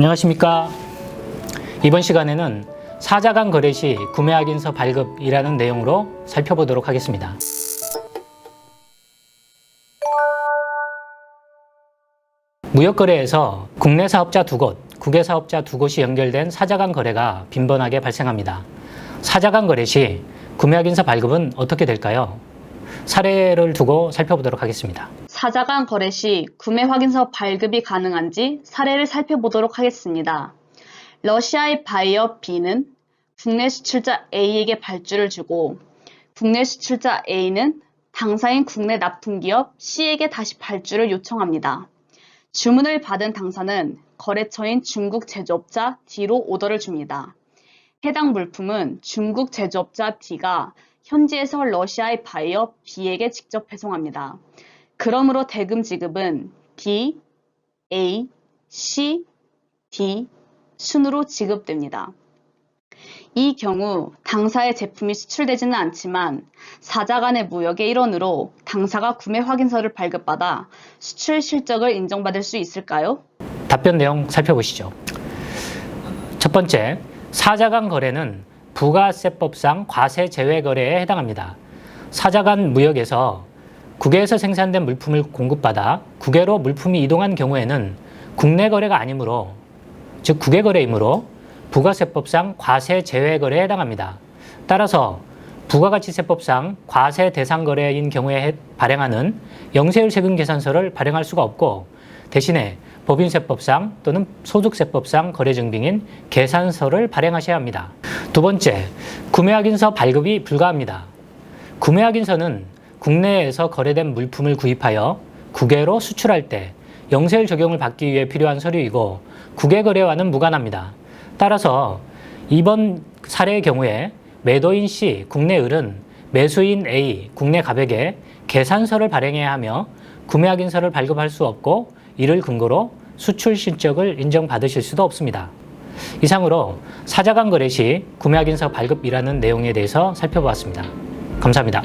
안녕하십니까. 이번 시간에는 사자간 거래 시 구매 확인서 발급이라는 내용으로 살펴보도록 하겠습니다. 무역거래에서 국내 사업자 두 곳, 국외 사업자 두 곳이 연결된 사자간 거래가 빈번하게 발생합니다. 사자간 거래 시 구매 확인서 발급은 어떻게 될까요? 사례를 두고 살펴보도록 하겠습니다. 사자간 거래 시 구매 확인서 발급이 가능한지 사례를 살펴보도록 하겠습니다. 러시아의 바이어 B는 국내 수출자 A에게 발주를 주고 국내 수출자 A는 당사인 국내 납품기업 C에게 다시 발주를 요청합니다. 주문을 받은 당사는 거래처인 중국 제조업자 D로 오더를 줍니다. 해당 물품은 중국 제조업자 D가 현지에서 러시아의 바이어 B에게 직접 배송합니다. 그러므로 대금 지급은 B, A, C, D 순으로 지급됩니다. 이 경우 당사의 제품이 수출되지는 않지만 사자 간의 무역의 일원으로 당사가 구매 확인서를 발급받아 수출 실적을 인정받을 수 있을까요? 답변 내용 살펴보시죠. 첫 번째, 사자 간 거래는 부가세법상 과세 제외 거래에 해당합니다. 사자 간 무역에서 국외에서 생산된 물품을 공급받아 국외로 물품이 이동한 경우에는 국내 거래가 아니므로 즉 국외 거래이므로 부가세법상 과세 제외 거래에 해당합니다. 따라서 부가가치세법상 과세 대상 거래인 경우에 해- 발행하는 영세율 세금 계산서를 발행할 수가 없고 대신에 법인세법상 또는 소득세법상 거래 증빙인 계산서를 발행하셔야 합니다. 두 번째, 구매 확인서 발급이 불가합니다. 구매 확인서는 국내에서 거래된 물품을 구입하여 국외로 수출할 때 영세율 적용을 받기 위해 필요한 서류이고 국외 거래와는 무관합니다. 따라서 이번 사례의 경우에 매도인 C 국내 을은 매수인 A 국내 갑에게 계산서를 발행해야 하며 구매 확인서를 발급할 수 없고 이를 근거로 수출 실적을 인정받으실 수도 없습니다. 이상으로 사자간 거래 시 구매 확인서 발급이라는 내용에 대해서 살펴보았습니다. 감사합니다.